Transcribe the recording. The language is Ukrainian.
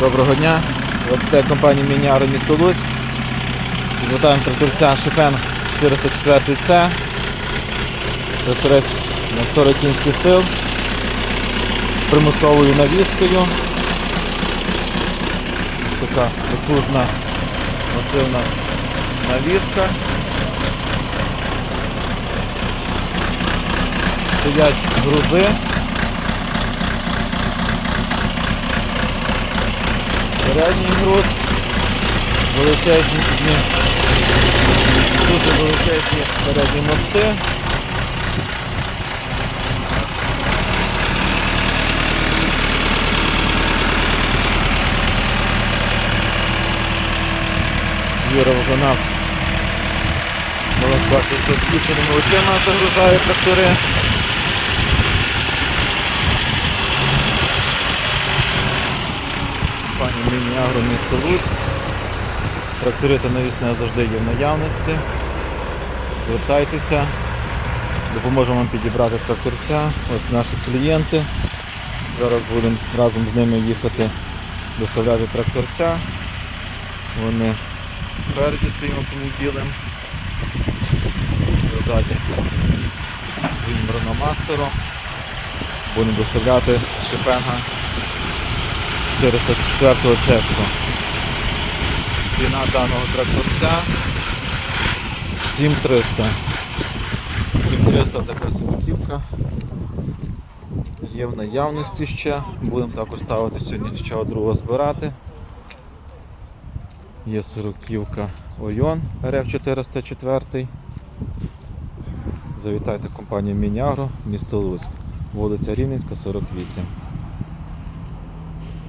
Доброго дня. Власне компанія Мініаро місто Луцьк. Підготуємо тракторця Шифен 404C. Тракторець на 40 кінських сил з примусовою навіскою. Ось така потужна масивна навіска. Стоять грузи. Передній груз, величезні, дуже величезні передні мости. Юра вже нас можна сказати, з відключеними очима загружає трактори. Пані Міні Агро місто Луцьк. Трактори та навісне завжди є в наявності. Звертайтеся, допоможемо вам підібрати тракторця. Ось наші клієнти. Зараз будемо разом з ними їхати доставляти тракторця. Вони спереді своїм автомобілем, ззаді своїм рономастером. Будемо доставляти шипенга 404 цешку. Ціна даного тракторця 7300. 7300 така сороківка. Є в наявності ще. Будемо також ставити сьогодні ще другого збирати. Є сороківка Ойон РФ 404. Завітайте компанію Мінягро, місто Луцьк, вулиця Рівненська, 48.